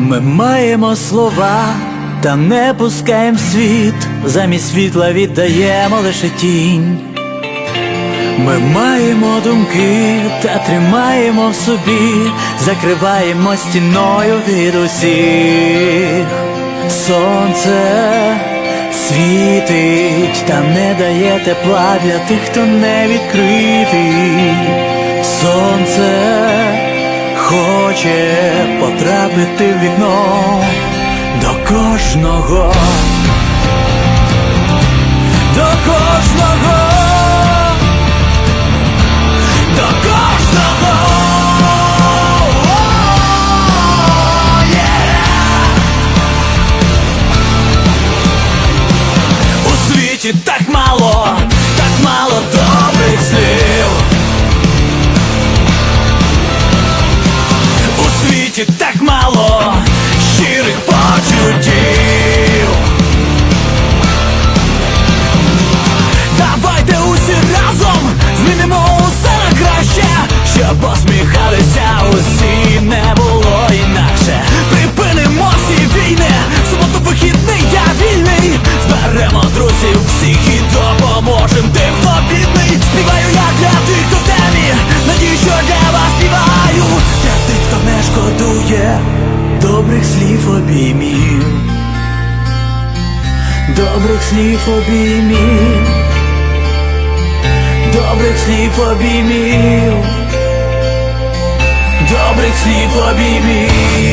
Ми маємо слова, та не пускаєм світ, замість світла віддаємо лише тінь. Ми маємо думки та тримаємо в собі, закриваємо стіною від усіх. Сонце світить та не дає тепла для тих, хто не відкритий. Сонце хоче потрапити вікно до кожного, до кожного, до кожного. У світі так мало, так мало мало щирих почуттів. Давайте усі разом змінимо усе на краще, щоб посміхалися усі добрих слів обіймів. Добрих слів обіймів. Добрих слів обіймів. Добрих слів обіймів